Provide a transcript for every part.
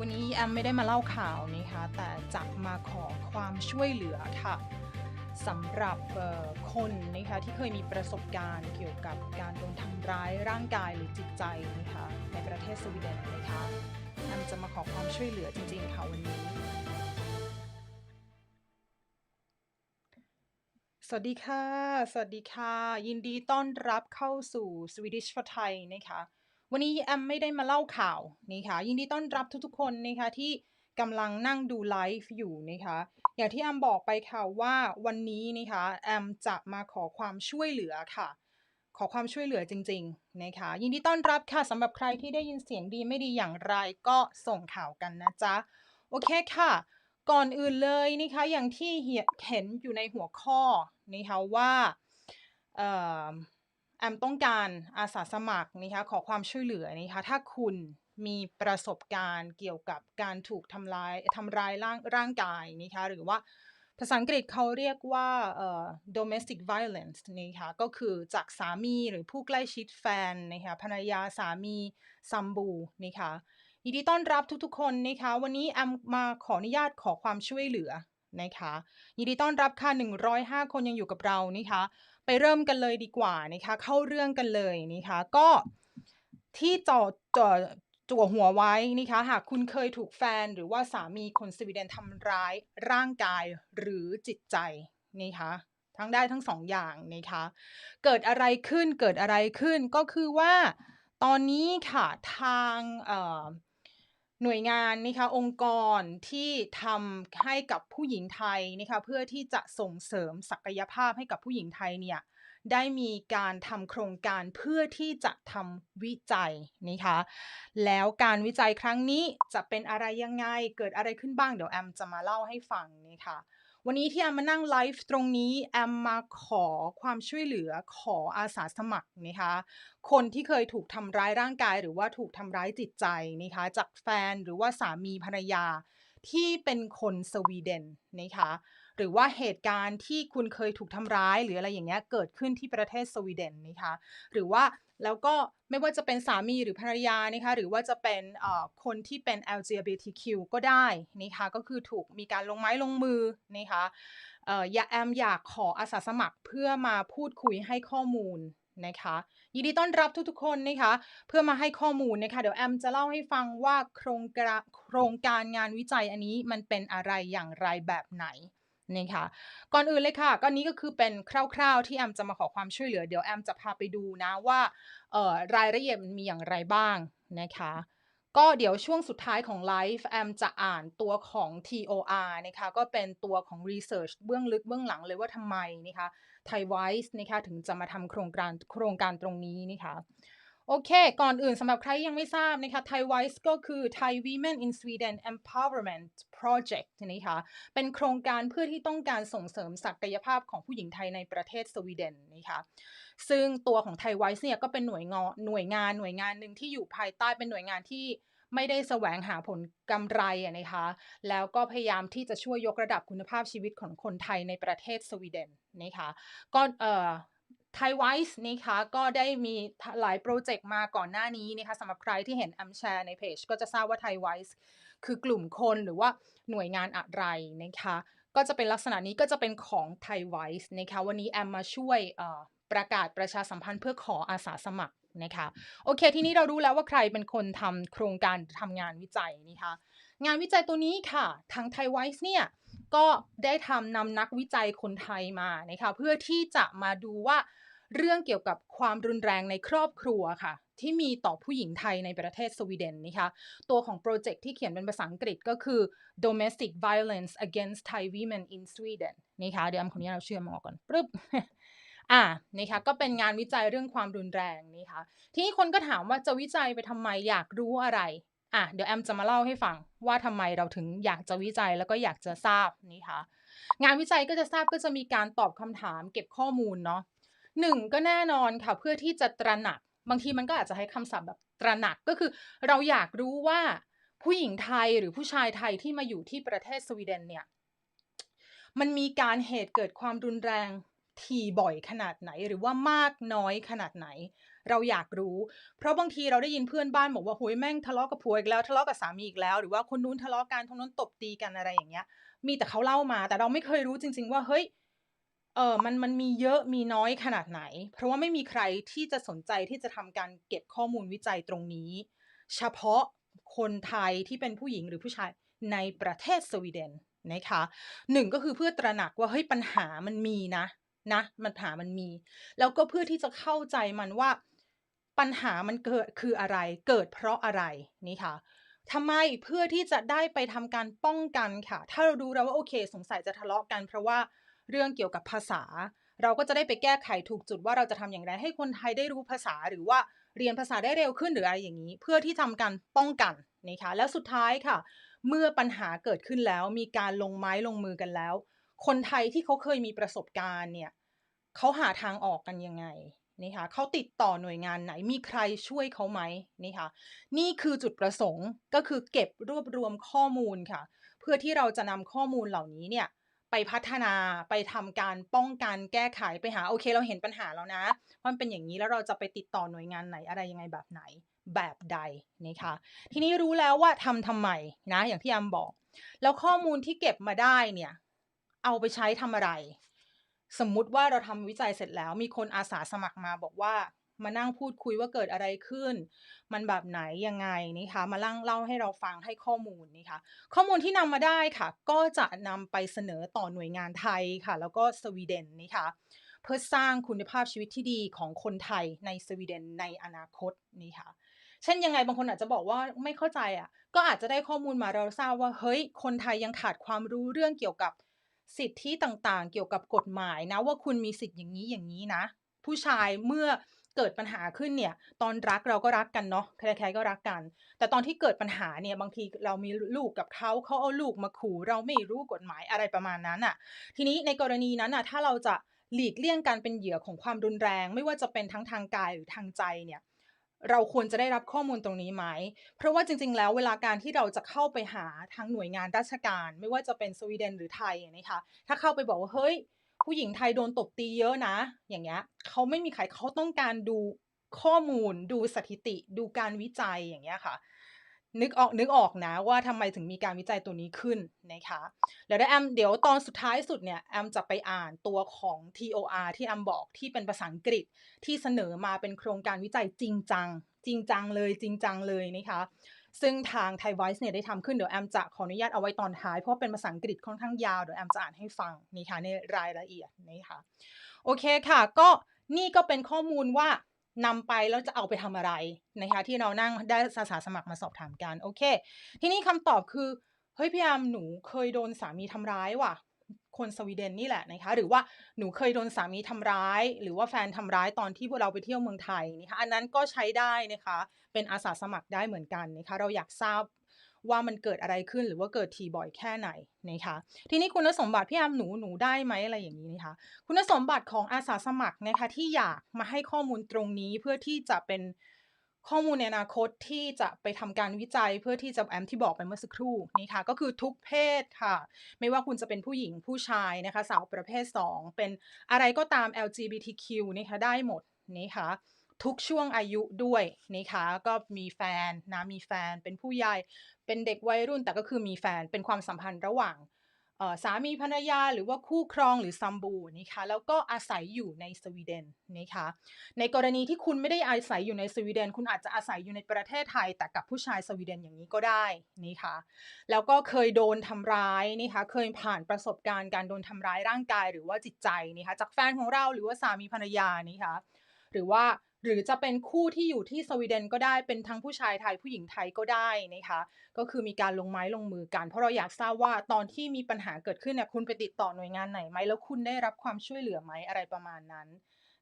วันนี้แอมไม่ได้มาเล่าข่าวนะคะ แต่จะมาขอความช่วยเหลือค่ะสำหรับคนนะคะที่เคยมีประสบการณ์เกี่ยวกับการโดนทำร้ายร่างกายหรือจิตใจนะคะในประเทศสวีเดนนะคะแอมจะมาขอความช่วยเหลือจริงๆค่ะวันนี้ สวัสดีค่ะ สวัสดีค่ะ ยินดีต้อนรับเข้าสู่ Swedish for Thai นะคะ วันนี้แอมไม่ได้มาเล่าข่าวนะคะยินดีต้อนรับทุกๆคนนะคะที่กำลังนั่งดูไลฟ์อยู่นะคะอย่างที่แอมบอกไปค่ะว่าวันนี้นะคะแอมจะมาขอความช่วยเหลือค่ะ ขอความช่วยเหลือจริงๆนะคะยินดีต้อนรับค่ะสำหรับใครที่ได้ยินเสียงดีไม่ดีอย่างไรก็ส่งข่าวกันนะจ๊ะโอเคค่ะ ก่อนอื่นเลยนะคะอย่างที่เห็นอยู่ในหัวข้อนะคะว่า แอมต้องการอาสาสมัครนะคะขอความช่วยเหลือนะคะถ้าคุณมีประสบการณ์เกี่ยวกับการถูกทำร้ายทำร้ายร่างร่างกายนะคะหรือว่าภาษาอังกฤษเขาเรียกว่าเอ่อ domestic violence นะคะก็คือจากสามีหรือผู้ใกล้ชิดแฟนนะคะภรรยาสามีซัมบูนะคะยินดีต้อนรับทุกๆคนนะคะวันนี้แอมมาขออนุญาตขอความช่วยเหลือนะคะยินดีต้อนรับค่ะ105 คนยังอยู่กับเรานะคะ ไปเริ่มกันเลยดีกว่านะคะ เข้าเรื่องกันเลยนะคะ ก็ที่จอจอจั่วหัวไว้นะคะหากคุณเคยถูกแฟนหรือว่าสามีคนสวีเดนทำร้ายร่างกายหรือจิตใจนะคะทั้งได้ทั้งสองอย่างนะคะเกิดอะไรขึ้นเกิดอะไรขึ้นก็คือว่าตอนนี้ค่ะทางเอ่อ หน่วยงานนะคะองค์กรที่ทำให้กับผู้หญิงไทยนะคะเพื่อที่จะส่งเสริมศักยภาพให้กับผู้หญิงไทยเนี่ยได้มีการทำโครงการเพื่อที่จะทำวิจัยนะคะแล้วการวิจัยครั้งนี้จะเป็นอะไรยังไงเกิดอะไรขึ้นบ้างเดี๋ยวแอมจะมาเล่าให้ฟังนะคะ วันนี้ที่แอมมานั่งไลฟ์ตรงนี้แอมมาขอความช่วยเหลือขออาสาสมัครนะคะคนที่เคยถูกทำร้ายร่างกาย หรือว่าถูกทำร้ายจิตใจนะคะจากแฟนหรือว่าสามีภรรยาที่เป็นคนสวีเดนนะคะ หรือว่าเหตุการณ์ที่คุณเคยถูกทำร้ายหรืออะไรอย่างเงี้ยเกิดขึ้นที่ประเทศสวีเดนนะคะหรือว่าแล้วก็ไม่ว่าจะเป็นสามีหรือภรรยานะคะหรือว่าจะเป็นคนที่เป็น LGBTQ ก็ได้นะคะก็คือถูกมีการลงไม้ลงมือนะคะเอ่ออย่าแอมอยากขออาสาสมัครเพื่อมาพูดคุยให้ข้อมูลนะคะยินดีต้อนรับทุกๆคนนะคะเพื่อมาให้ข้อมูลนะคะเดี๋ยวแอมจะเล่าให้ฟังว่าโครงการโครงการงานวิจัยอันนี้มันเป็นอะไรอย่างไรแบบไหน นะคะก่อนอื่นเลยค่ะก็นี้ก็คือเป็นคร่าวๆที่แอมจะมาขอความช่วยเหลือเดี๋ยวแอมจะพาไปดูนะว่าเอ่อรายละเอียดมันมีอย่างไรบ้างนะคะก็เดี๋ยวช่วงสุดท้ายของไลฟ์แอมจะอ่านตัวของ TOR นะคะก็เป็นตัวของ Research เบื้องลึกเบื้องหลังเลยว่าทำไมนะคะไทยไวส์นะคะถึงจะมาทำโครงการโครงการตรงนี้นะคะ โอเค ก่อนอื่นสำหรับใครยังไม่ทราบนะคะ Thai Wise ก็คือ Thai Women in Sweden Empowerment Project นะคะเป็นโครงการเพื่อที่ต้องการส่งเสริมศักยภาพของผู้หญิงไทยในประเทศสวีเดนนะคะซึ่งตัวของ Thai Wise เนี่ยก็เป็นหน่วยงานหน่วยงานหน่วยงานหนึ่งที่อยู่ภายใต้เป็นหน่วยงานที่ไม่ได้แสวงหาผลกำไรนะคะ แล้วก็พยายามที่จะช่วยยกระดับคุณภาพชีวิตของคนไทยในประเทศสวีเดนนะคะ ก็เอ่อ ไทยไวส์นะคะก็ได้มีหลายโปรเจกต์มาก่อนหน้านี้นะคะสำหรับใครที่เห็นแอมแชร์ในเพจก็จะทราบว่าไทยไวส์คือกลุ่มคนหรือว่าหน่วยงานอะไรนะคะก็จะเป็นลักษณะนี้ก็จะเป็นของไทยไวส์นะคะวันนี้แอมมาช่วยประกาศประชาสัมพันธ์เพื่อขออาสาสมัครนะคะโอเค ทีนี้เรารู้แล้วว่าใครเป็นคนทำโครงการทำงานวิจัยนะคะงานวิจัยตัวนี้ค่ะ ทางไทไวส์เนี่ยก็ได้ทำนำนักวิจัยคนไทยมานะคะเพื่อที่จะมาดูว่า เรื่องเกี่ยวกับความรุนแรงในครอบครัวค่ะ ที่มีต่อผู้หญิงไทยในประเทศสวีเดนนะคะตัวของโปรเจกต์ที่เขียนเป็นภาษาอังกฤษก็คือ domestic violence against Thai women in Sweden นะคะเดี๋ยวแอมขออนุญาตเอาเชื่อมออกก่อนปึ๊บอ่านะคะก็เป็นงานวิจัยเรื่องความรุนแรงนะคะทีนี้คนก็ถามว่าจะวิจัยไปทำไมอยากรู้อะไรอะเดี๋ยวแอมจะมาเล่าให้ฟังว่าทำไมเราถึงอยากจะวิจัยแล้วก็อยากจะทราบนะคะงานวิจัยก็จะทราบก็จะมีการตอบคำถามเก็บข้อมูลเนาะ หนึ่งก็แน่นอนค่ะเพื่อที่จะตระหนัก บางทีมันก็อาจจะให้คำศัพท์แบบตระหนักก็คือ เราอยากรู้ว่าผู้หญิงไทยหรือผู้ชายไทยที่มาอยู่ที่ประเทศสวีเดนเนี่ยมันมีการเหตุเกิดความรุนแรงถี่บ่อยขนาดไหนหรือว่ามากน้อยขนาดไหน เราอยากรู้ เพราะบางทีเราได้ยินเพื่อนบ้านบอกว่าโอ้ยแม่งทะเลาะกับผัวอีกแล้วทะเลาะกับสามีอีกแล้วหรือว่าคนนู้นทะเลาะกันคนนู้นตบตีกันอะไรอย่างเงี้ย มีแต่เขาเล่ามา แต่เราไม่เคยรู้จริง ๆ ว่าเฮ้ย เออมันมันมีเยอะมีน้อยขนาดไหน เพราะว่าไม่มีใครที่จะสนใจที่จะทำการเก็บข้อมูลวิจัยตรงนี้ เฉพาะคนไทยที่เป็นผู้หญิงหรือผู้ชายในประเทศสวีเดนนะคะหนึ่งก็คือเพื่อตระหนักว่าเฮ้ยปัญหามันมีนะนะปัญหามันมี แล้วก็เพื่อที่จะเข้าใจมันว่าปัญหามันเกิดคืออะไร เกิดเพราะอะไรนี่ค่ะทำไมเพื่อที่จะได้ไปทำการป้องกันค่ะ ถ้าเราดูแล้วว่าโอเค สงสัยจะทะเลาะกัน เพราะว่า เรื่องเกี่ยวกับภาษา เราก็จะได้ไปแก้ไขถูกจุดว่าเราจะทำอย่างไรให้คนไทยได้รู้ภาษาหรือว่าเรียนภาษาได้เร็วขึ้นหรืออะไรอย่างนี้ เพื่อที่ทำการป้องกันนะคะแล้วสุดท้ายค่ะ เมื่อปัญหาเกิดขึ้นแล้วมีการลงไม้ลงมือกันแล้ว คนไทยที่เขาเคยมีประสบการณ์เนี่ยเขาหาทางออกกันยังไงนี่ค่ะเขาติดต่อหน่วยงานไหนมีใครช่วยเขาไหมนี่ค่ะนี่คือจุดประสงค์ก็คือเก็บรวบรวมข้อมูลค่ะ เพื่อที่เราจะนำข้อมูลเหล่านี้เนี่ย ไปพัฒนาไปทำการป้องกันแก้ไขไปหาโอเคเราเห็นปัญหาแล้วนะว่ามันเป็นอย่างนี้แล้วเราจะไปติดต่อหน่วยงานไหนอะไรยังไงแบบไหนแบบใดนะคะทีนี้รู้แล้วว่าทำทำไมนะอย่างที่อำบอก แล้วข้อมูลที่เก็บมาได้เนี่ยเอาไปใช้ทำอะไร สมมุติว่าเราทำวิจัยเสร็จแล้ว มีคนอาสาสมัครมาบอกว่า มานั่งพูดคุยว่าเกิดอะไรขึ้น มันแบบไหนยังไงนี่คะมาเล่าเล่าให้เราฟังให้ข้อมูลนี่คะข้อมูลที่นำมาได้ค่ะ ก็จะนำไปเสนอต่อหน่วยงานไทยค่ะ แล้วก็สวีเดนนี่คะเพื่อสร้างคุณภาพชีวิตที่ดีของคนไทยในสวีเดนในอนาคตนี่ค่ะเช่นยังไงบางคนอาจจะบอกว่าไม่เข้าใจอะ ก็อาจจะได้ข้อมูลมาเราทราบว่าเฮ้ย คนไทยยังขาดความรู้เรื่องเกี่ยวกับสิทธิต่างๆ เกี่ยวกับกฎหมายนะว่าคุณมีสิทธิ์อย่างนี้อย่างนี้นะ ผู้ชายเมื่อ เกิดปัญหาขึ้นเนี่ย ตอนรักเราก็รักกันเนาะใครๆก็รักกัน แต่ตอนที่เกิดปัญหาเนี่ยบางทีเรามีลูกกับเขาเขาเอาลูกมาขู่เราไม่รู้กฎหมายอะไรประมาณนั้นอะ่ะ ทีนี้ในกรณีนั้นอะถ้าเราจะหลีกเลี่ยงการเป็นเหยื่อของความรุนแรง ไม่ว่าจะเป็นทั้งทางกายหรือทางใจเนี่ยเราควรจะได้รับข้อมูลตรงนี้ไหม เพราะว่าจริง ๆ แล้วเวลาการที่เราจะเข้าไปหาทางหน่วยงานราชการ ไม่ว่าจะเป็นสวีเดนหรือไทยนะคะ ถ้าเข้าไปบอกว่าเฮ้ย ผู้หญิงไทยโดนตบตีเยอะนะ อย่างเงี้ยเขาไม่มีใครเขาต้องการดูข้อมูล ดูสถิติ ดูการวิจัยอย่างเงี้ยค่ะ นึกออกนึกออกนะว่าทำไมถึงมีการวิจัยตัวนี้ขึ้นนะคะแล้วแอมเดี๋ยวตอนสุดท้ายสุดเนี่ยแอมจะไปอ่านตัวของ TOR ที่แอมบอกที่เป็นภาษาอังกฤษที่เสนอมาเป็นโครงการวิจัยจริงจังจริงจังเลยจริงจังเลยนะคะ ซึ่งทางไทยไวส์เนี่ยได้ทำขึ้นเดี๋ยวแอมจะขออนุญาตเอาไว้ตอนท้ายเพราะเป็นภาษาอังกฤษค่อนข้างยาวเดี๋ยวแอมจะอ่านให้ฟังนี่ค่ะในรายละเอียดนี่ค่ะโอเคค่ะ ก็นี่ก็เป็นข้อมูลว่านำไปแล้วจะเอาไปทำอะไรนะคะที่เรานั่งได้สาสาสมัครมาสอบถามกันโอเค ทีนี้คำตอบคือเฮ้ยพี่อามหนูเคยโดนสามีทำร้ายว่ะ คนสวีเดนนี่แหละนะคะ หรือว่าหนูเคยโดนสามีทำร้าย หรือว่าแฟนทำร้ายตอนที่พวกเราไปเที่ยวเมืองไทยนะคะอันนั้นก็ใช้ได้นะคะ เป็นอาสาสมัครได้เหมือนกันนะคะ เราอยากทราบว่ามันเกิดอะไรขึ้นหรือว่าเกิดทีบ่อยแค่ไหนนะคะ ทีนี้คุณสมบัติพี่แอมหนูหนูได้ไหมอะไรอย่างนี้นะคะ คุณสมบัติของอาสาสมัครนะคะที่อยากมาให้ข้อมูลตรงนี้เพื่อที่จะเป็น ข้อมูลในอนาคตที่จะไปทำการวิจัยเพื่อที่จะแอมที่บอกไปเมื่อสักครู่นี่ค่ะก็คือทุกเพศค่ะ ไม่ว่าคุณจะเป็นผู้หญิงผู้ชายนะคะ สาวประเภท 2 เป็นอะไรก็ตาม LGBTQ นะคะได้หมดนี่ค่ะทุกช่วงอายุด้วยนะคะก็มีแฟนนะมีแฟนเป็นผู้ใหญ่เป็นเด็กวัยรุ่นแต่ก็คือมีแฟนเป็นความสัมพันธ์ระหว่าง สามีภรรยาหรือว่าคู่ครองหรือซัมบูนะคะแล้วก็อาศัยอยู่ในสวีเดนนะคะในกรณีที่คุณไม่ได้อาศัยอยู่ในสวีเดน คุณอาจจะอาศัยอยู่ในประเทศไทย แต่กับผู้ชายสวีเดนอย่างนี้ก็ได้นะคะแล้วก็เคยโดนทำร้ายนะคะเคยผ่านประสบการณ์การโดนทำร้ายร่างกายหรือว่าจิตใจนะคะจากแฟนของเราหรือว่าสามีภรรยานะคะหรือว่า หรือจะเป็นคู่ที่อยู่ที่สวีเดนก็ได้เป็นทั้งผู้ชายไทยผู้หญิงไทยก็ได้นะคะก็คือมีการลงไม้ลงมือกันเพราะเราอยากทราบว่าตอนที่มีปัญหาเกิดขึ้นเนี่ยคุณไปติดต่อหน่วยงานไหนไหมแล้วคุณได้รับความช่วยเหลือไหมอะไรประมาณนั้น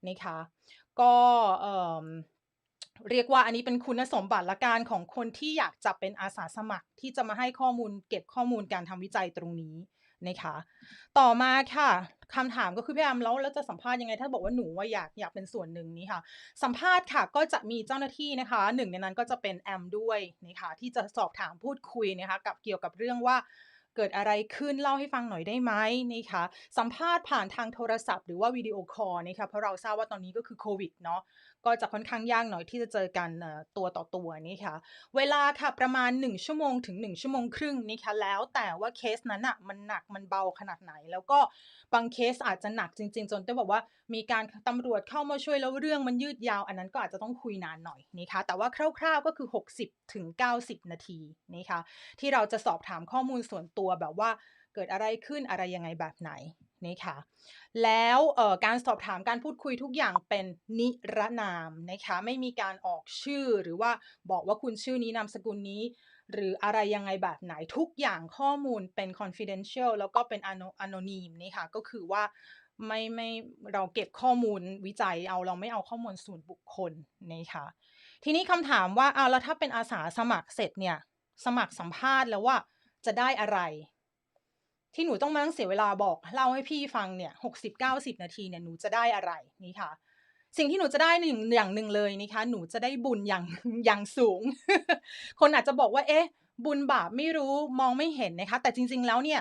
นะคะก็เเรียกว่าอันนี้เป็นคุณสมบัติละการของคนที่อยากจะเป็นอาสาสมัครที่จะมาให้ข้อมูลเก็บข้อมูลการทำวิจัยตรงนี้ นะคะ ต่อมาค่ะคำถามก็คือพี่แอมแล้วแล้วจะสัมภาษณ์ยังไง ถ้าบอกว่าหนูว่าอยากอยากเป็นส่วนหนึ่งนี้ค่ะ สัมภาษณ์ค่ะก็จะมีเจ้าหน้าที่นะคะหนึ่งในนั้นก็จะเป็นแอมด้วยนะคะที่จะสอบถามพูดคุยนะคะกับเกี่ยวกับเรื่องว่าเกิดอะไรขึ้นเล่าให้ฟังหน่อยได้ไหมนะคะสัมภาษณ์ผ่านทางโทรศัพท์หรือว่าวิดีโอคอลนะคะเพราะเราทราบว่าตอนนี้ก็คือโควิดเนาะ ก็จะค่อนข้างยากหน่อยที่จะเจอกันตัวต่อตัวนี่ค่ะ เวลาค่ะประมาณ 1 ชั่วโมงถึง 1 ชั่วโมงครึ่งนี่ค่ะแล้วแต่ว่าเคสนั้นน่ะมันหนักมันเบาขนาดไหน แล้วก็บางเคสอาจจะหนักจริง ๆ จนต้องบอกว่ามีการตำรวจเข้ามาช่วยแล้วเรื่องมันยืดยาว อันนั้นก็อาจจะต้องคุยนานหน่อยนะคะแต่ว่าคร่าวๆก็คือ 60ถึง90 นาทีนะคะที่เราจะสอบถามข้อมูลส่วนตัวแบบว่าเกิดอะไรขึ้นอะไรยังไงแบบไหน นะคะแล้วการสอบถามการพูดคุยทุกอย่างเป็นนิรนามนะคะไม่มีการออกชื่อหรือว่าบอกว่าคุณชื่อนี้นามสกุลนี้ หรืออะไรยังไงแบบไหนทุกอย่างข้อมูลเป็น confidential แล้วก็เป็น ano- anonym นี่ค่ะก็คือว่าไม่ไม่เราเก็บข้อมูลวิจัยเอาเราไม่เอาข้อมูลส่วนบุคคลนะคะทีนี้คำถามว่าเอาแล้วถ้าเป็นอาสาสมัครเสร็จเนี่ยสมัครสัมภาษณ์แล้วว่าจะได้อะไร ที่หนูต้องมานั่งเสียเวลาบอกเล่าให้พี่ฟังเนี่ยหกสิบเก้าสิบนาทีเนี่ยหนูจะได้อะไรนี่ค่ะ สิ่งที่หนูจะได้หนึ่งอย่างหนึ่งเลยนะคะ หนูจะได้บุญอย่างอย่างสูง คนอาจจะบอกว่า เอ๊ะ บุญบาปไม่รู้มองไม่เห็นนะคะ แต่จริง ๆแล้วเนี่ย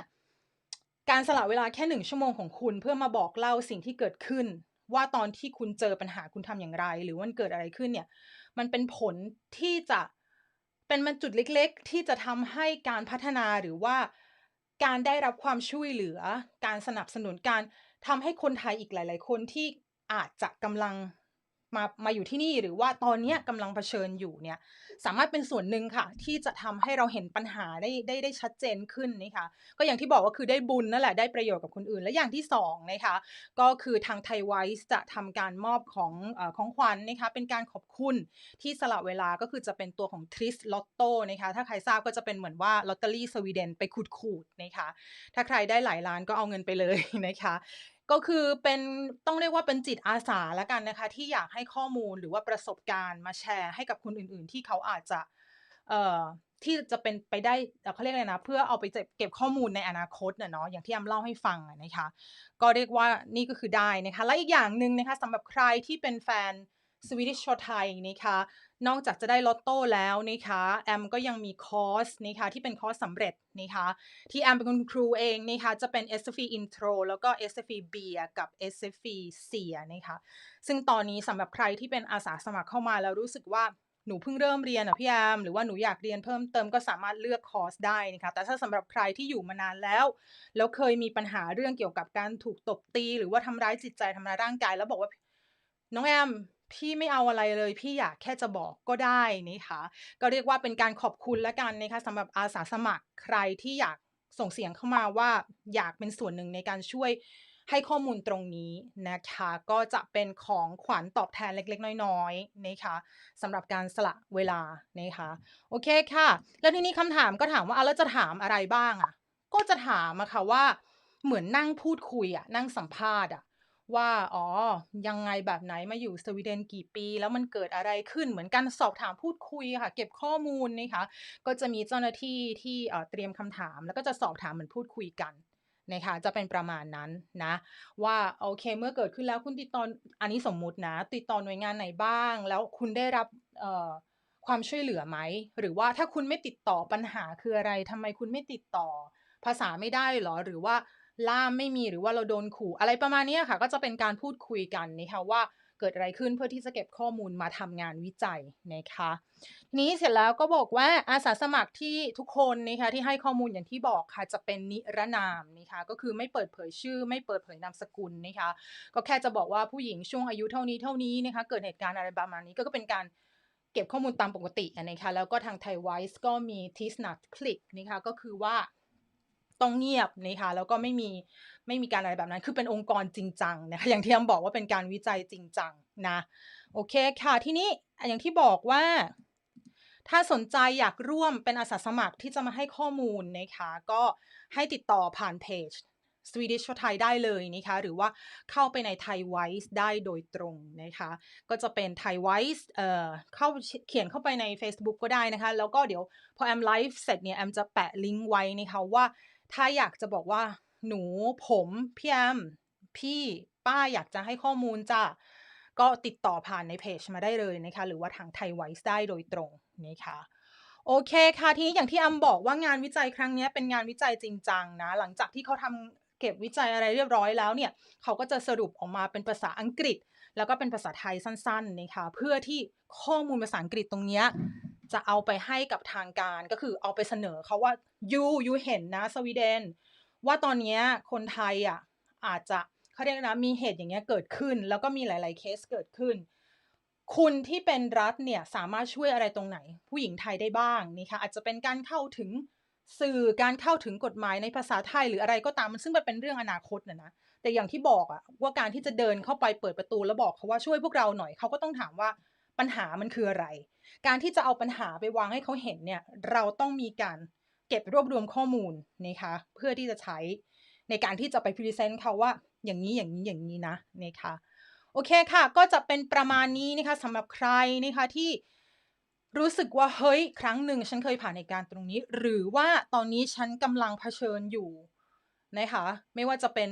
การสละเวลาแค่หนึ่งชั่วโมงของคุณเพื่อมาบอกเล่าสิ่งที่เกิดขึ้น ว่าตอนที่คุณเจอปัญหาคุณทำอย่างไร หรือมันเกิดอะไรขึ้นเนี่ย มันเป็นผลที่จะเป็นมันจุดเล็ก ๆ ที่จะทำให้การพัฒนาหรือว่า การได้รับความช่วยเหลือ การสนับสนุนการทำให้คนไทยอีกหลาย ๆ คนที่อาจจะกำลัง มามาอยู่ที่นี่หรือว่าตอนนี้กำลังเผชิญอยู่เนี่ยสามารถเป็นส่วนหนึ่งค่ะ ที่จะทำให้เราเห็นปัญหาได้ได้ได้ชัดเจนขึ้นนะคะก็อย่างที่บอกว่าคือได้บุญนั่นแหละได้ประโยชน์กับคนอื่น และอย่างที่สองนะคะก็คือทางไทยไวส์จะทำการมอบของอของขวัญนะคะเป็นการขอบคุณที่สละเวลาก็คือจะเป็นตัวของทริสลอตโต้นะคะถ้าใครทราบก็จะเป็นเหมือนว่าลอตเตอรี่สวีเดนไปขูดๆนะคะถ้าใครได้หลายล้านก็เอาเงินไปเลยนะคะ ก็คือเป็นต้องเรียกว่าเป็นจิตอาสาแล้วกันนะคะ ที่อยากให้ข้อมูลหรือว่าประสบการณ์มาแชร์ให้กับคนอื่น ๆ ที่เขาอาจจะเอ่อที่จะเป็นไปได้เอ่อเขาเรียกอะไรนะ เพื่อเอาไปเก็บข้อมูลในอนาคตน่ะเนาะอย่างที่แอมเล่าให้ฟังนะคะ ก็เรียกว่านี่ก็คือได้นะคะ และอีกอย่างหนึ่งนะคะสำหรับใครที่เป็นแฟนสวีดิชชอไทยนะคะ นอกจากจะได้ลอตโต้แล้วนะคะแอมก็ยังมีคอร์สนะคะที่เป็นคอร์สสำเร็จนะคะที่แอมเป็นคุณครูเองนะคะจะเป็น SFE Intro แล้วก็ SFE Beer กับ SFE เสียนะคะซึ่งตอนนี้สำหรับใครที่เป็นอาสาสมัครเข้ามาแล้วรู้สึกว่าหนูเพิ่งเริ่มเรียนอะพี่แอมหรือว่าหนูอยากเรียนเพิ่มเติมก็สามารถเลือกคอร์สได้นะคะแต่ถ้าสำหรับใครที่อยู่มานานแล้ว แล้วเคยมีปัญหาเรื่องเกี่ยวกับการถูกตบตี หรือว่าทำร้ายจิตใจทำร้ายร่างกาย แล้วบอกว่าน้องแอม พี่ไม่เอาอะไรเลย พี่อยากแค่จะบอกก็ได้นะคะก็เรียกว่าเป็นการขอบคุณและกันนะคะสำหรับอาสาสมัครใครที่อยากส่งเสียงเข้ามาว่าอยากเป็นส่วนหนึ่งในการช่วยให้ข้อมูลตรงนี้นะคะ ก็จะเป็นของขวัญตอบแทนเล็กๆ น้อยๆนะคะสำหรับการสละเวลานะคะโอเคค่ะ แล้วทีนี้คำถามก็ถามว่าแล้วจะถามอะไรบ้างอะ ก็จะถามอะค่ะว่าเหมือนนั่งพูดคุยอะนั่งสัมภาษณ์อะ ว่าอ๋อยังไงแบบไหนมาอยู่สวีเดนกี่ปี แล้วมันเกิดอะไรขึ้นเหมือนกันสอบถามพูดคุยค่ะ เก็บข้อมูลนะคะก็จะมีเจ้าหน้าที่ที่เตรียมคำถาม แล้วก็จะสอบถามเหมือนพูดคุยกันนะคะจะเป็นประมาณนั้นนะ ว่าโอเคเมื่อเกิดขึ้นแล้วคุณติดต่ออันนี้สมมุตินะ ติดต่อหน่วยงานไหนบ้าง แล้วคุณได้รับความช่วยเหลือไหม หรือว่าถ้าคุณไม่ติดต่อปัญหาคืออะไรทำไมคุณไม่ติดต่อ ภาษาไม่ได้เหรอหรือว่า ล่ามไม่มีหรือว่าเราโดนขู่อะไรประมาณนี้ค่ะ ก็จะเป็นการพูดคุยกันนะคะว่าเกิดอะไรขึ้นเพื่อที่จะเก็บข้อมูลมาทำงานวิจัยนะคะทีนี้เสร็จแล้วก็บอกว่าอาสาสมัครที่ทุกคนนะคะที่ให้ข้อมูลอย่างที่บอกค่ะจะเป็นนิรนามนะคะก็คือไม่เปิดเผยชื่อ ไม่เปิดเผยนามสกุลนะคะก็แค่จะบอกว่าผู้หญิงช่วงอายุเท่านี้เท่านี้นะคะเกิดเหตุการณ์อะไรประมาณนี้ก็เป็นการเก็บข้อมูลตามปกตินะคะแล้วก็ทางไทยไวส์ก็มีทิสนัทคลิกนะคะก็คือว่า ต้องเงียบนะคะแล้วก็ไม่มีไม่มีการอะไรแบบนั้น คือเป็นองค์กรจริงจังนะคะอย่างที่แอมบอกว่าเป็นการวิจัยจริงจังนะโอเคค่ะทีนี้อย่างที่บอกว่า ถ้าสนใจอยากร่วมเป็นอาสาสมัครที่จะมาให้ข้อมูลนะคะก็ให้ติดต่อผ่านเพจ Swedish for Thai ได้เลยนะคะหรือว่าเข้าไปใน Thai Wise ได้โดยตรงนะคะก็จะเป็น Thai Wise เอ่อเข้าเขียนเข้าไปใน Facebook ก็ได้นะคะ แล้วก็เดี๋ยวพอแอมไลฟ์เสร็จเนี่ยแอมจะแปะลิงก์ไว้นะคะว่า ถ้าอยากจะบอกว่า หนูผมพี่แอมพี่ป้าอยากจะให้ข้อมูลจ้ะก็ติดต่อผ่านในเพจมาได้เลยนะคะ หรือว่าทางไทยไวส์ได้โดยตรงนะคะโอเคค่ะ ทีนี้อย่างที่อัมบอกว่างานวิจัยครั้งนี้เป็นงานวิจัยจริงจังนะ หลังจากที่เขาทำเก็บวิจัยอะไรเรียบร้อยแล้วเนี่ย เขาก็จะสรุปออกมาเป็นภาษาอังกฤษ แล้วก็เป็นภาษาไทยสั้นๆนะคะเพื่อที่ข้อมูลภาษาอังกฤษตรงเนี้ย จะเอาไปให้กับทางการก็คือเอาไปเสนอเขาว่ายูยูเห็นนะสวีเดน ว่าตอนนี้คนไทยอะอาจจะเขาเรียกนะมีเหตุอย่างเงี้ยเกิดขึ้น แล้วก็มีหลาย ๆเคสเกิดขึ้น คุณที่เป็นรัฐเนี่ยสามารถช่วยอะไรตรงไหน ผู้หญิงไทยได้บ้างนี่ค่ะอาจจะเป็นการเข้าถึงสื่อการเข้าถึงกฎหมายในภาษาไทยหรืออะไรก็ตามมันซึ่งมันเป็นเรื่องอนาคตนะนะแต่อย่างที่บอกอะว่าการที่จะเดินเข้าไปเปิดประตูแล้วบอกเขาว่าช่วยพวกเราหน่อยเขาก็ต้องถามว่าปัญหามันคืออะไร การที่จะเอาปัญหาไปวางให้เขาเห็นเนี่ย เราต้องมีการเก็บรวบรวมข้อมูลนะคะ เพื่อที่จะใช้ในการที่จะไปพรีเซนต์เขาว่าอย่างนี้อย่างนี้อย่างนี้นะนะคะโอเคค่ะ ก็จะเป็นประมาณนี้นะคะสำหรับใครนะคะที่รู้สึกว่าเฮ้ย ครั้งหนึ่งฉันเคยผ่านในการตรงนี้ หรือว่าตอนนี้ฉันกำลังเผชิญอยู่นะคะ ไม่ว่าจะเป็น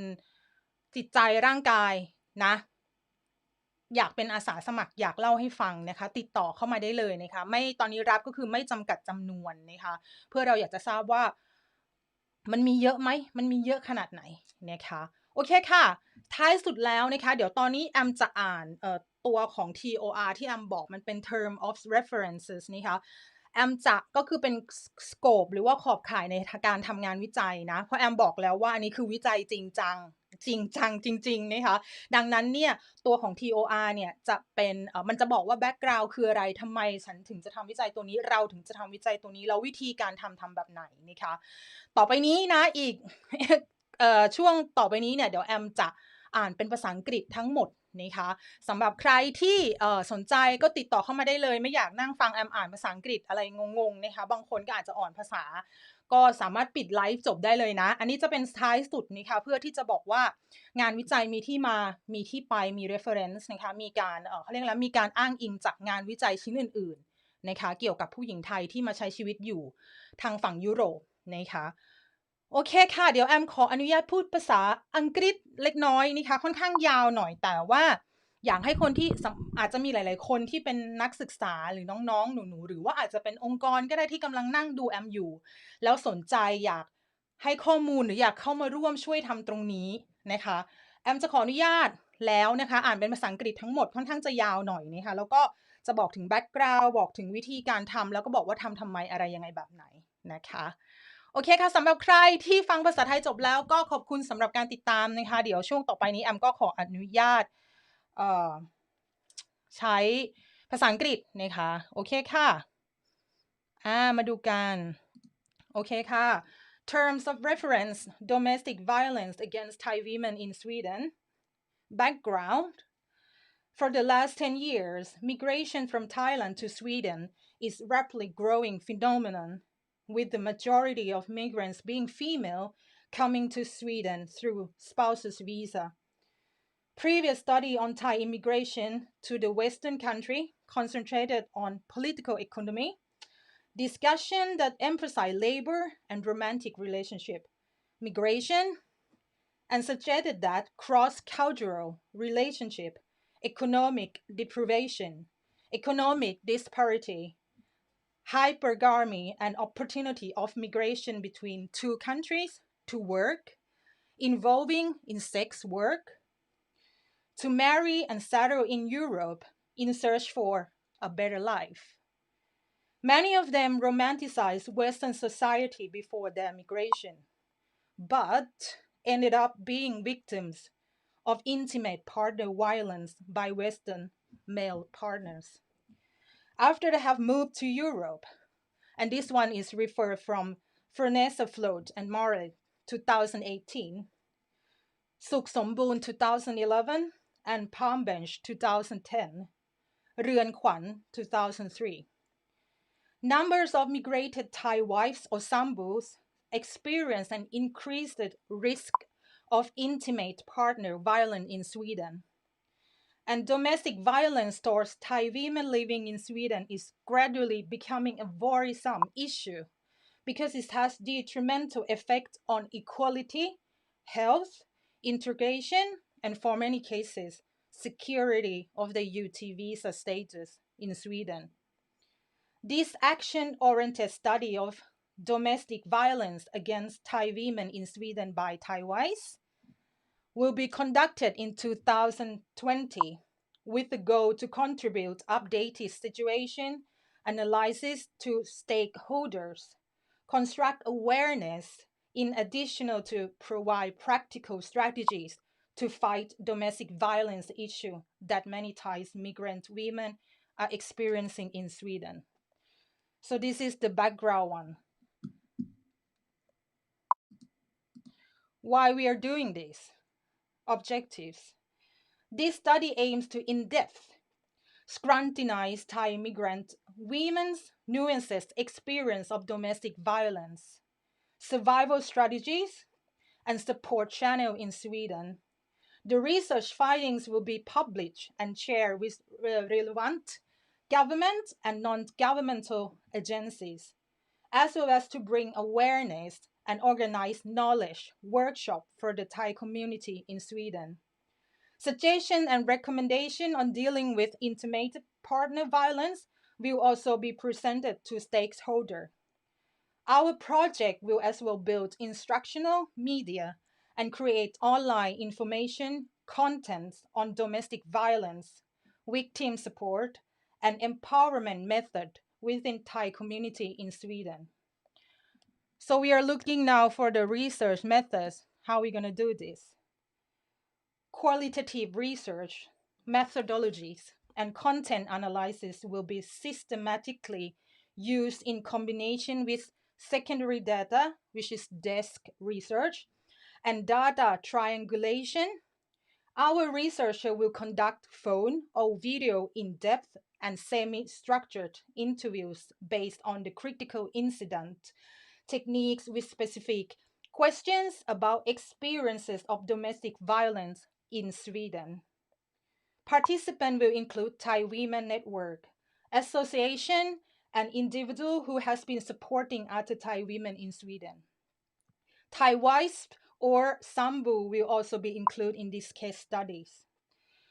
จิตใจร่างกายนะ อยากเป็นอาสาสมัครอยากเล่าให้ฟังนะคะ ติดต่อเข้ามาได้เลยนะคะ ไม่ตอนนี้รับก็คือไม่จำกัดจำนวนนะคะ เพื่อเราอยากจะทราบว่ามันมีเยอะไหม มันมีเยอะขนาดไหนนะคะ โอเคค่ะ ท้ายสุดแล้วนะคะ เดี๋ยวตอนนี้แอมจะอ่านตัวของ TOR ที่แอมบอกมันเป็น term of references นะคะแอมจะก็คือเป็น scope หรือว่าขอบข่ายในการทำงานวิจัยนะ เพราะแอมบอกแล้วว่าอันนี้คือวิจัยจริงจัง จริงจังจริงๆนะคะดังนั้นเนี่ยตัวของ TOR เนี่ยจะเป็นเอ่อมันจะบอกว่า background คืออะไรทำไมฉันถึงจะทำวิจัยตัวนี้ เราถึงจะทำวิจัยตัวนี้ แล้ววิธีการทำทำแบบไหนนะคะต่อไปนี้นะอีกเอ่อช่วงต่อไปนี้เนี่ยเดี๋ยวแอมจะอ่านเป็นภาษาอังกฤษทั้งหมดนะคะสำหรับใครที่เอ่อสนใจก็ติดต่อเข้ามาได้เลย ไม่อยากนั่งฟังแอมอ่านภาษาอังกฤษอะไรงงๆนะคะบางคนก็อาจจะอ่อนภาษา ก็สามารถปิดไลฟ์จบได้เลยนะ อันนี้จะเป็นท้ายสุดนะคะเพื่อที่จะบอกว่างานวิจัยมีที่มามีที่ไปมี reference นะคะมีการเขาเรียกแล้วมีการอ้างอิงจากงานวิจัยชิ้นอื่นๆนะคะเกี่ยวกับผู้หญิงไทยที่มาใช้ชีวิตอยู่ทางฝั่งยุโรปนะคะโอเคค่ะ เดี๋ยวแอมขออนุญาตพูดภาษาอังกฤษเล็กน้อยนะคะค่อนข้างยาวหน่อยแต่ว่า อยากให้คนที่อาจจะมีหลาย ๆ คนที่เป็นนักศึกษาหรือน้อง ๆ หนู ๆ หรือว่าอาจจะเป็นองค์กรก็ได้ที่กำลังนั่งดูแอมอยู่ แล้วสนใจอยากให้ข้อมูลหรืออยากเข้ามาร่วมช่วยทำตรงนี้นะคะ แอมจะขออนุญาตแล้วนะคะ อ่านเป็นภาษาอังกฤษทั้งหมดค่อนข้างจะยาวหน่อยนะคะแล้วก็จะบอกถึงแบ็กกราวด์บอกถึงวิธีการทำแล้วก็บอกว่าทำทำไมอะไรยังไงแบบไหนนะคะโอเคค่ะสำหรับใครที่ฟังภาษาไทยจบแล้วก็ขอบคุณสำหรับการติดตามนะคะ เดี๋ยวช่วงต่อไปนี้แอมก็ขออนุญาต ใช้ภาษาอังกฤษนะคะโอเคค่ะอ่ามาดูกันโอเคค่ะ terms of reference domestic violence against Thai women in Sweden background For the last 10 years, migration from Thailand to Sweden is rapidly growing phenomenon with the majority of migrants being female coming to Sweden through spouses visa. Previous study on Thai immigration to the Western country concentrated on political economy, discussion that emphasized labor and romantic relationship, migration, and suggested that cross-cultural relationship, economic deprivation, economic disparity, hypergamy and opportunity of migration between two countries to work, involving in sex work, to marry and settle in Europe in search for a better life. Many of them romanticized Western society before their migration, but ended up being victims of intimate partner violence by Western male partners after they have moved to Europe. And this one is referred from Furness Float and Moret 2018, Suk Sombun 2011, and Palm Bench 2010, Ruan Kwan 2003. Numbers of migrated Thai wives or sambus experience an increased risk of intimate partner violence in Sweden and domestic violence towards Thai women living in Sweden is gradually becoming a worrisome issue because it has detrimental effect on equality, health, integration, and for many cases, security of the UT visa status in Sweden. This action-oriented study of domestic violence against Thai women in Sweden by Thai Wise will be conducted in 2020 with the goal to contribute updated situation analysis to stakeholders, construct awareness in addition to provide practical strategies to fight domestic violence issue that many Thai migrant women are experiencing in Sweden. So this is the background one. Why we are doing this? Objectives. This study aims to in-depth scrutinize Thai migrant women's nuances experience of domestic violence, survival strategies, and support channel in Sweden. The research findings will be published and shared with relevant government and non-governmental agencies, as well as to bring awareness and organize knowledge workshop for the Thai community in Sweden. Suggestion and recommendation on dealing with intimate partner violence will also be presented to stakeholders. Our project will as well build instructional media and create online information content on domestic violence, victim support, and empowerment method within Thai community in Sweden. So we are looking now for the research methods, how we're going to do this. Qualitative research, methodologies, and content analysis will be systematically used in combination with secondary data, which is desk research, and data triangulation. Our researcher will conduct phone or video in-depth and semi-structured interviews based on the critical incident techniques with specific questions about experiences of domestic violence in Sweden. Participants will include Thai Women Network, association, and individual who has been supporting other Thai women in Sweden. Thai WISP or Sambu will also be included in these case studies.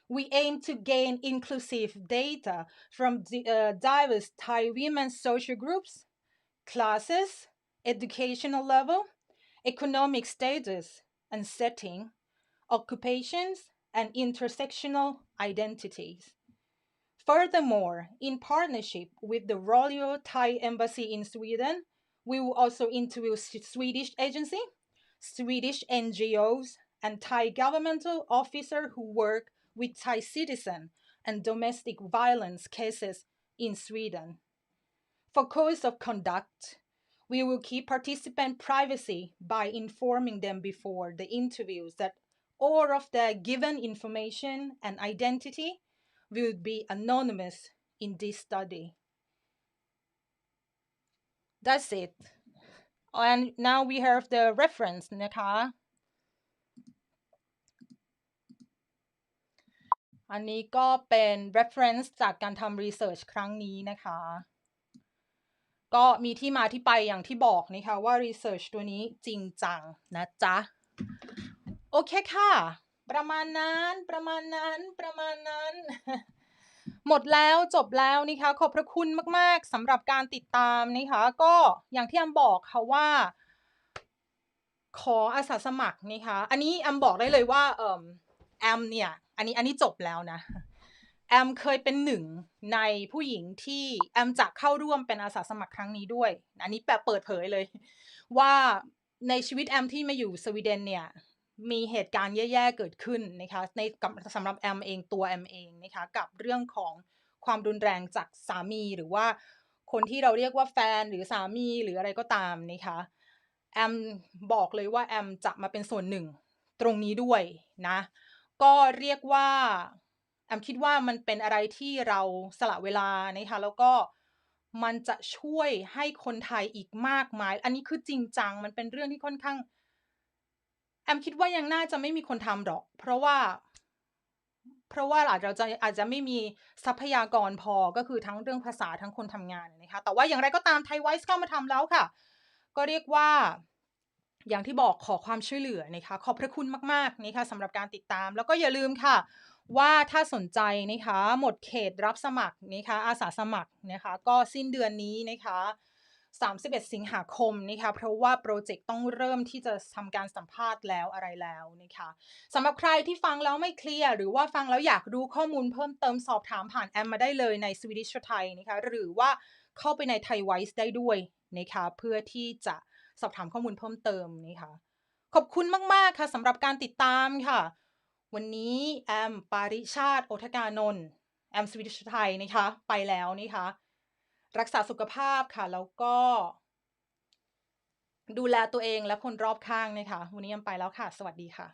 We aim to gain inclusive data from the, uh, diverse Thai women social groups, classes, educational level, economic status and setting, occupations, and intersectional identities. Furthermore, in partnership with the Royal Thai Embassy in Sweden, we will also interview Swedish agency, Swedish NGOs, and Thai governmental officers who work with Thai citizen and domestic violence cases in Sweden. For codes of conduct, we will keep participant privacy by informing them before the interviews that all of their given information and identity will be anonymous in this study. That's it. And now we have the reference นะคะ อันนี้ก็เป็น reference จากการทำ research ครั้งนี้นะคะ ก็มีที่มาที่ไปอย่างที่บอกนะคะว่า research ตัวนี้จริงจังนะจ๊ะ โอเคค่ะ ประมาณนั้น ประมาณนั้น ประมาณนั้น หมดแล้วจบแล้วนะคะ ขอบพระคุณมาก ๆสำหรับการติดตามนะคะ ก็อย่างที่แอมบอกค่ะว่า ขออาสาสมัครนะคะ อันนี้แอมบอกได้เลยว่าเออแอมเนี่ย อันนี้อันนี้จบแล้วนะแอมเคยเป็นหนึ่งในผู้หญิงที่แอมจะเข้าร่วมเป็นอาสาสมัครครั้งนี้ด้วย อันนี้แบบเปิดเผยเลย ว่าในชีวิตแอมที่มาอยู่สวีเดนเนี่ย มีเหตุการณ์แย่ๆเกิดขึ้นนะคะในกับสำหรับแอมเองตัวแอมเองนะคะกับเรื่องของความรุนแรงจากสามีหรือว่าคนที่เราเรียกว่าแฟนหรือสามีหรืออะไรก็ตามนะคะแอมบอกเลยว่าแอมจะมาเป็นส่วนหนึ่งตรงนี้ด้วยนะ ก็เรียกว่าแอมคิดว่ามันเป็นอะไรที่เราสละเวลานะคะแล้วก็มันจะช่วยให้คนไทยอีกมากมาย อันนี้คือจริงจัง มันเป็นเรื่องที่ค่อนข้าง มคิดว่ายังน่าจะไม่มีคนทำหรอก เพราะว่า เพราะว่าอาจจะจะอาจจะไม่มีทรัพยากรพอก็คือทั้งเรื่องภาษาทั้งคนทำงานนะคะ แต่ว่าอย่างไรก็ตามไทยไวส์เข้ามาทำแล้วค่ะ ก็เรียกว่าอย่างที่บอกขอความช่วยเหลือนะคะ ขอบพระคุณมากๆนะคะสำหรับการติดตาม แล้วก็อย่าลืมค่ะ ว่าถ้าสนใจนะคะ หมดเขตรับสมัครนะคะอาสาสมัครนะคะ ก็สิ้นเดือนนี้นะคะ 31 สิงหาคมนะคะเพราะว่าโปรเจกต์ต้องเริ่มที่จะทำการสัมภาษณ์แล้วอะไรแล้วนะคะสำหรับใครที่ฟังแล้วไม่เคลียร์หรือว่าฟังแล้วอยากรู้ข้อมูลเพิ่มเติมสอบถามผ่านแอมมาได้เลยใน Swedish for Thai นะคะหรือว่าเข้าไปใน Thai Voice ได้ด้วยนะคะเพื่อที่จะสอบถามข้อมูลเพิ่มเติมนะคะขอบคุณมาก ๆ ค่ะสำหรับการติดตามค่ะ วันนี้แอมปาริชาติโอทกานนท์แอมสวีดิชไทยนะคะ ไปแล้วนะคะ รักษาสุขภาพค่ะ แล้วก็ ดูแลตัวเองและคนรอบข้างนะคะวันนี้แอมไปแล้วค่ะ สวัสดีค่ะ